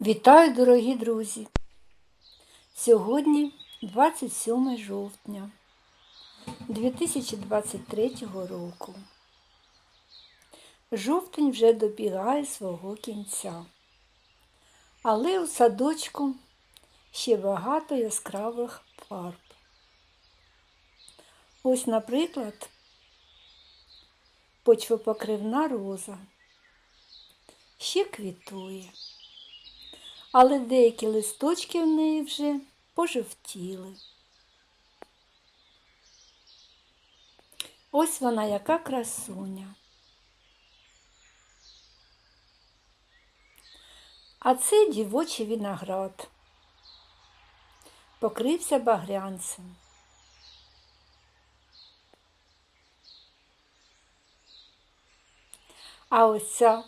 Вітаю, дорогі друзі! Сьогодні 27 жовтня 2023 року. Жовтень вже добігає свого кінця, але у садочку ще багато яскравих фарб. Ось, наприклад, почвопокривна роза ще квітує але деякі листочки в неї вже пожовтіли. Ось вона яка красуня. А це дівочий виноград. Покрився багрянцем. А ось ця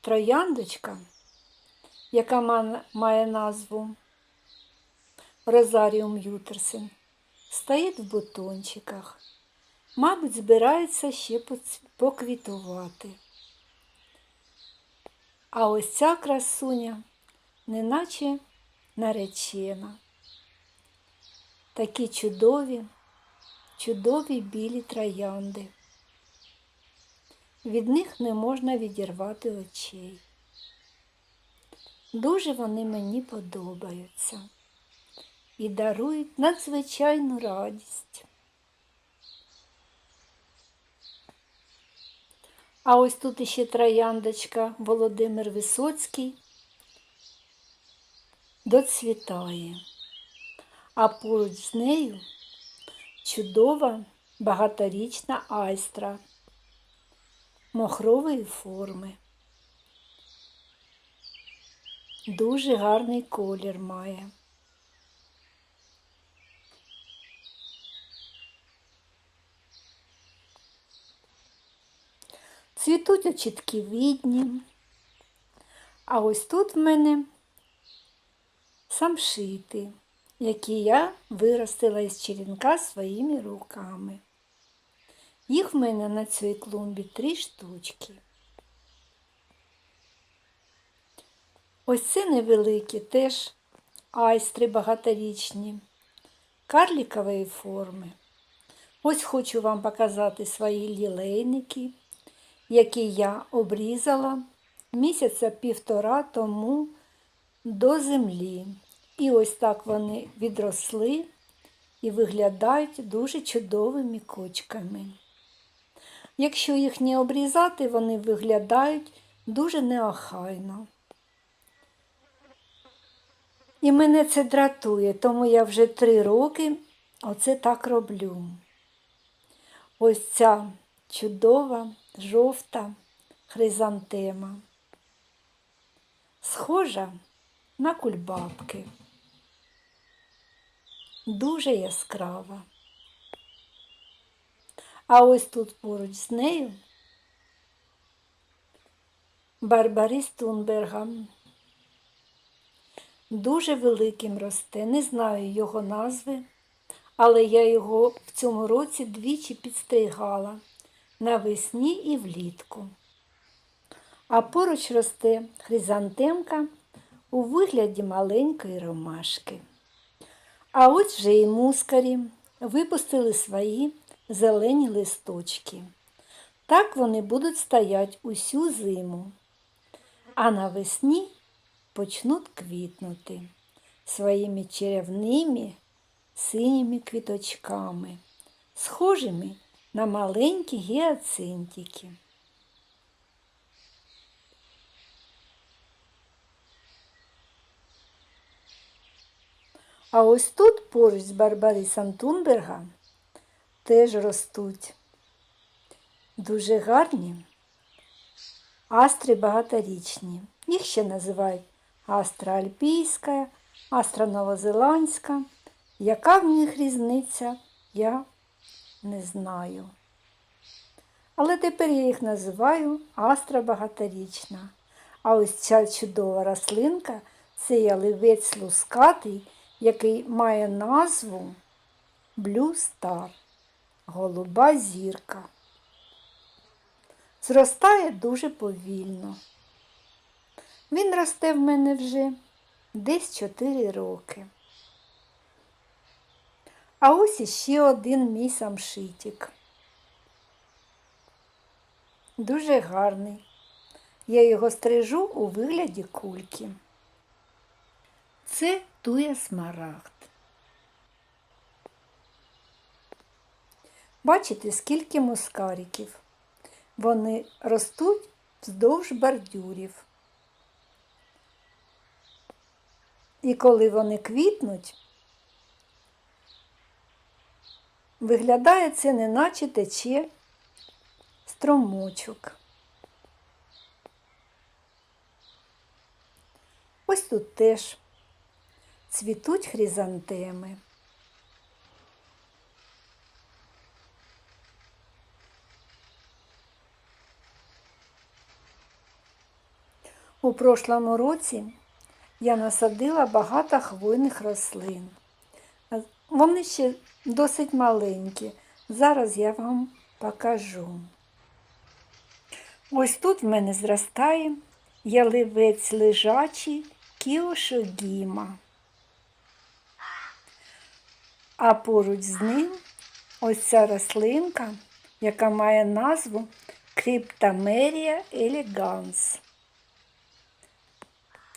трояндочка яка має назву Розаріум Ютерсен, стоїть в бутончиках. Мабуть, збирається ще поквітувати. А ось ця красуня, неначе наречена. Такі чудові, чудові білі троянди. Від них не можна відірвати очей. Дуже вони мені подобаються і дарують надзвичайну радість. А ось тут іще трояндочка Володимир Висоцький доцвітає, а поруч з нею чудова багаторічна айстра мохрової форми. Дуже гарний колір має. Цвітуть очітки відні. А ось тут в мене самшити, які я виростила із черенка своїми руками. Їх в мене на цій клумбі три штучки. Ось це невеликі теж айстри багаторічні, карлікової форми. Ось хочу вам показати свої лілейники, які я обрізала місяця півтора тому до землі. І ось так вони відросли і виглядають дуже чудовими кочками. Якщо їх не обрізати, вони виглядають дуже неохайно. І мене це дратує, тому я вже три роки оце так роблю. Ось ця чудова, жовта хризантема. Схожа на кульбабки. Дуже яскрава. А ось тут поруч з нею Барбарис Тунберга дуже великим росте. Не знаю його назви, але я його в цьому році двічі підстригала навесні і влітку. А поруч росте хризантемка у вигляді маленької ромашки. А ось вже і мускарі випустили свої зелені листочки. Так вони будуть стояти усю зиму. А навесні почнуть квітнути своїми черевними синіми квіточками, схожими на маленькі гіацинтики. А ось тут поруч з Барбарисом Тунберга теж ростуть дуже гарні астри багаторічні. Їх ще називають Астра Альпійська, Астра Новозеландська. Яка в них різниця, я не знаю. Але тепер я їх називаю Астра багаторічна. А ось ця чудова рослинка це яливець лускатий, який має назву Star, голуба зірка. Зростає дуже повільно. Він росте в мене вже десь 4 роки. А ось іще один мій самшитик. Дуже гарний. Я його стрижу у вигляді кульки. Це туя смарагд. Бачите, скільки мускариків. Вони ростуть вздовж бордюрів. І коли вони квітнуть, виглядає це, неначе тече струмочок. Ось тут теж цвітуть хризантеми. У прошлому році я насадила багато хвойних рослин. Вони ще досить маленькі. Зараз я вам покажу. Ось тут в мене зростає яливець лежачий кіошогіма. А поруч з ним ось ця рослинка, яка має назву Криптамерія елеганс.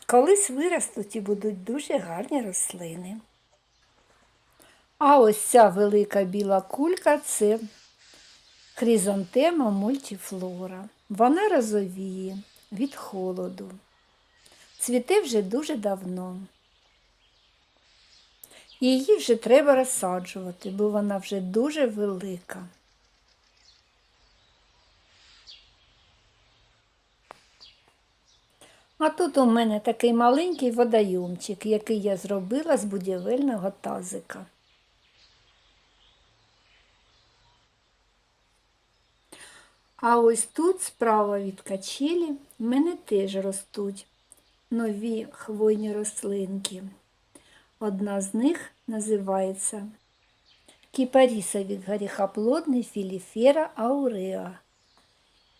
Колись виростуть і будуть дуже гарні рослини. А ось ця велика біла кулька це хризантема мультифлора. Вона розовіє від холоду. Цвіте вже дуже давно. Її вже треба розсаджувати, бо вона вже дуже велика. А тут у мене такий маленький водойомчик, який я зробила з будівельного тазика. А ось тут, справа від качелі, в мене теж ростуть нові хвойні рослинки. Одна з них називається кіпарісовик горіхоплодний філіфера ауреа.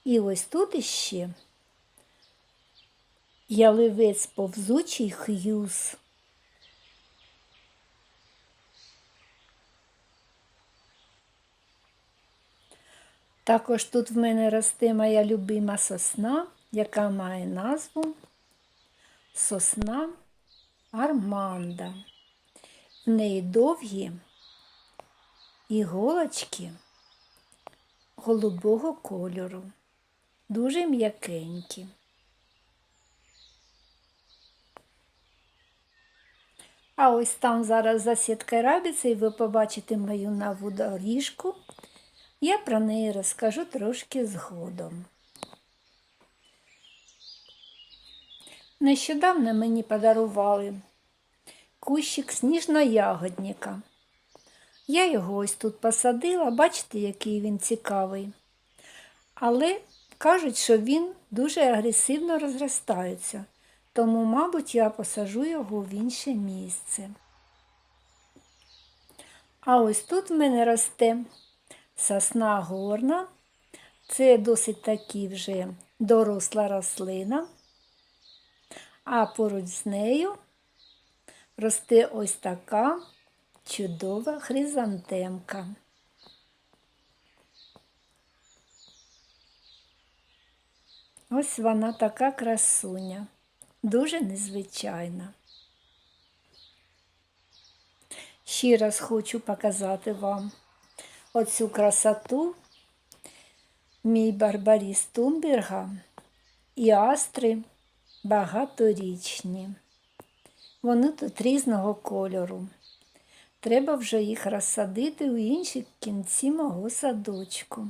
І ось тут іще яливець повзучий х'юз. Також тут в мене росте моя любима сосна, яка має назву сосна Арманда. В неї довгі іголочки голубого кольору, дуже м'якенькі. А ось там зараз засідка рабіця, і ви побачите мою нову доріжку. Я про неї розкажу трошки згодом. Нещодавно мені подарували кущик сніжно-ягодника. Я його ось тут посадила, бачите, який він цікавий. Але кажуть, що він дуже агресивно розростається, тому, мабуть, я посажу його в інше місце. А ось тут в мене росте сосна горна. Це досить таки вже доросла рослина, а поруч з нею росте ось така чудова хризантемка. Ось вона така красуня, дуже незвичайна. Ще раз хочу показати вам оцю красоту мій барбаріс Тумберга і астри багаторічні. Вони тут різного кольору. Треба вже їх розсадити у інші кінці мого садочку.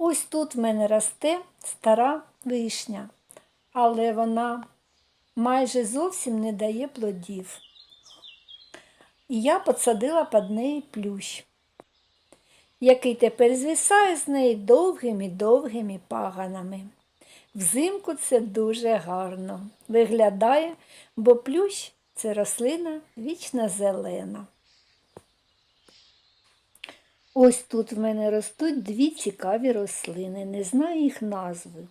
Ось тут в мене росте стара вишня, але вона майже зовсім не дає плодів. І я посадила під неї плющ, який тепер звисає з неї довгими довгими паганами. Взимку це дуже гарно виглядає, бо плющ це рослина вічно зелена. Ось тут в мене ростуть дві цікаві рослини, не знаю їх назви.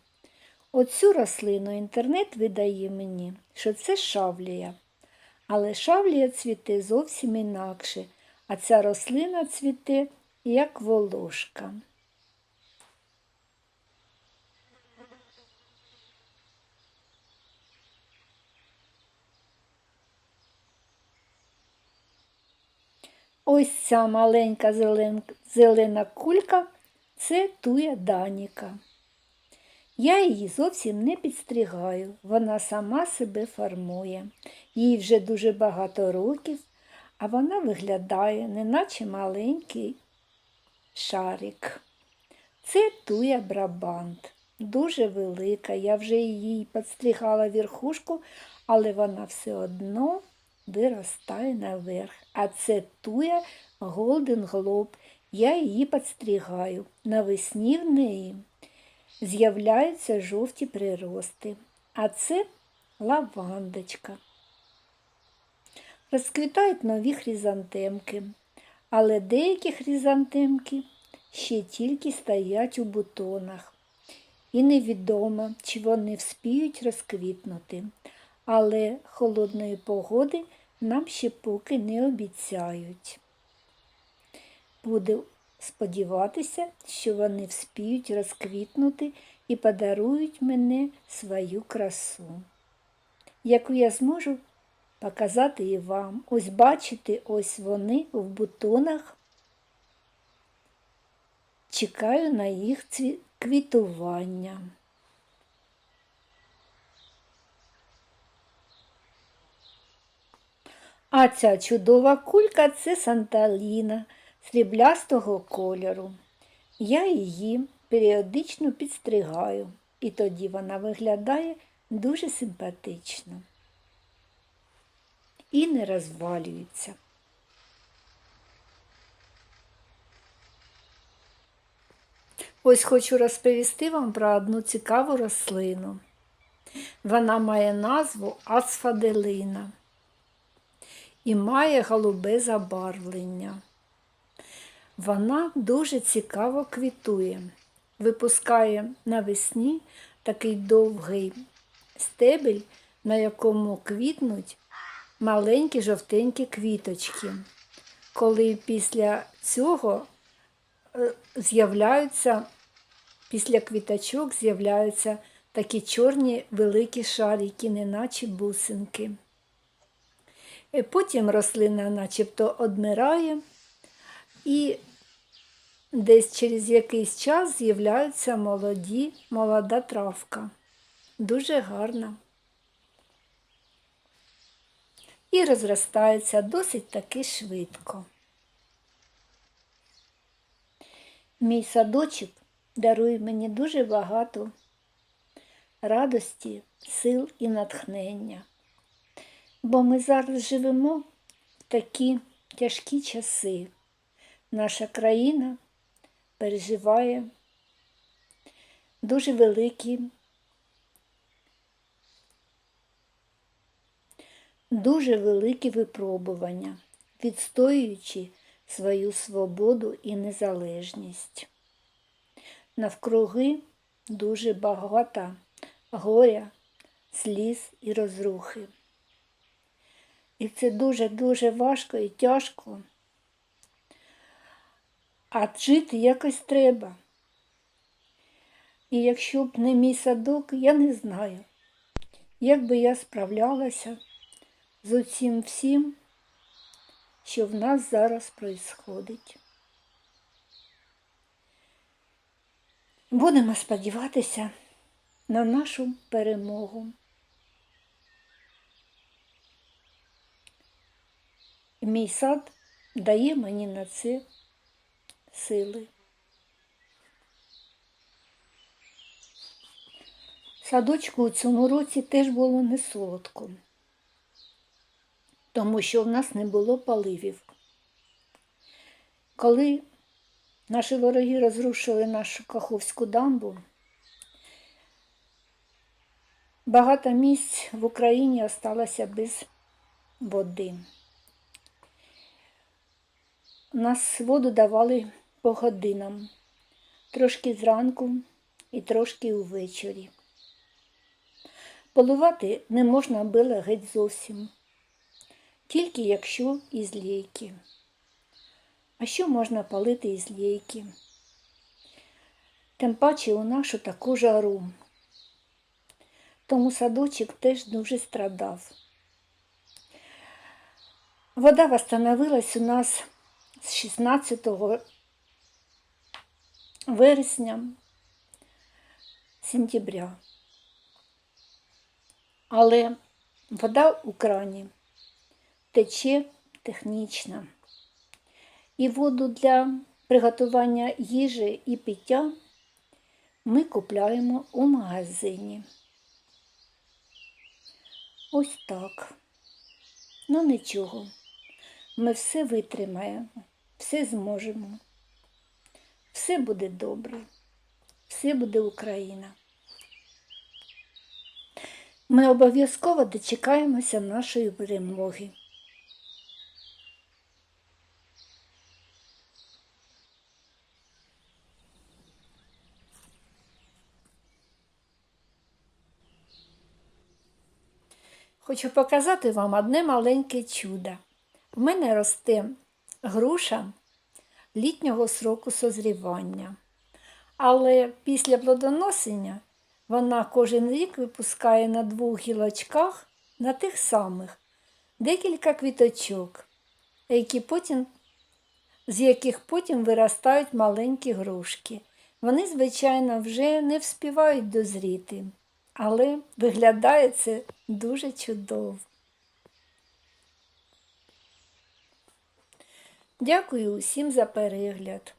Оцю рослину інтернет видає мені, що це шавлія. Але шавлія цвіте зовсім інакше, а ця рослина цвіте як волошка. Ось ця маленька зелен... зелена кулька це туя Даніка. Я її зовсім не підстригаю, вона сама себе формує. Їй вже дуже багато років, а вона виглядає, неначе маленький шарик. Це туя брабант, дуже велика. Я вже її підстригала верхушку, але вона все одно виростає наверх. А це туя Голден Глоб. Я її підстригаю. Навесні в неї з'являються жовті прирости. А це лавандочка. Розквітають нові хризантемки, але деякі хризантемки ще тільки стоять у бутонах. І невідомо, чи вони вспіють розквітнути, але холодної погоди нам ще поки не обіцяють. Буду сподіватися, що вони вспіють розквітнути і подарують мене свою красу, яку я зможу показати і вам. Ось бачите, ось вони в бутонах. Чекаю на їх квітування. А ця чудова кулька це Санталіна сріблястого кольору. Я її періодично підстригаю, і тоді вона виглядає дуже симпатично і не розвалюється. Ось хочу розповісти вам про одну цікаву рослину. Вона має назву асфаделина і має голубе забарвлення. Вона дуже цікаво квітує, випускає навесні такий довгий стебель, на якому квітнуть маленькі жовтенькі квіточки. Коли після цього е, з'являються, після квіточок з'являються такі чорні великі шарики, неначе бусинки. І потім рослина начебто одмирає, і десь через якийсь час з'являються молоді, молода травка. Дуже гарна. І розростається досить таки швидко. Мій садочок дарує мені дуже багато радості, сил і натхнення. Бо ми зараз живемо в такі тяжкі часи. Наша країна переживає дуже великі, дуже великі випробування, відстоюючи свою свободу і незалежність. Навкруги дуже багато горя, сліз і розрухи. І це дуже-дуже важко і тяжко. А жити якось треба. І якщо б не мій садок, я не знаю, як би я справлялася з усім всім, що в нас зараз происходить. Будемо сподіватися на нашу перемогу. Мій сад дає мені на це сили. Садочку у цьому році теж було не солодко, тому що в нас не було паливів. Коли наші вороги розрушили нашу Каховську дамбу, багато місць в Україні осталося без води. Нас воду давали по годинам, трошки зранку і трошки увечері. Поливати не можна було геть зовсім, тільки якщо із лейки. А що можна палити із лейки? Тим паче у нашу таку жару. Тому садочок теж дуже страдав. Вода восстановилась у нас з 16 вересня, сентября. Але вода у крані тече технічно. І воду для приготування їжі і пиття ми купляємо у магазині. Ось так. Ну нічого. Ми все витримаємо, все зможемо. Все буде добре, все буде Україна. Ми обов'язково дочекаємося нашої перемоги. Хочу показати вам одне маленьке чудо. У мене росте груша літнього сроку созрівання. Але після плодоносення вона кожен рік випускає на двох гілочках на тих самих декілька квіточок, які потім, з яких потім виростають маленькі грушки. Вони, звичайно, вже не вспівають дозріти, але виглядає це дуже чудово. Дякую усім за перегляд,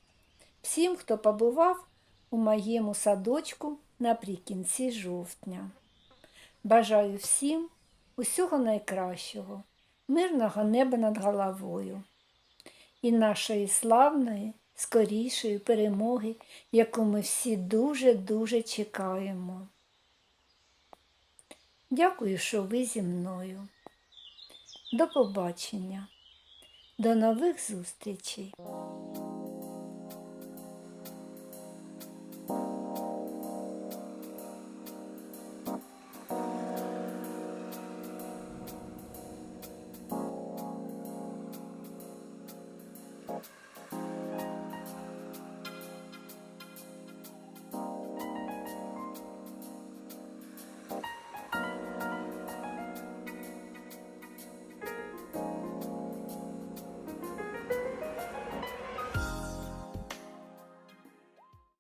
всім, хто побував у моєму садочку наприкінці жовтня. Бажаю всім усього найкращого, мирного неба над головою і нашої славної, скорішої перемоги, яку ми всі дуже-дуже чекаємо. Дякую, що ви зі мною. До побачення. До нових зустрічей!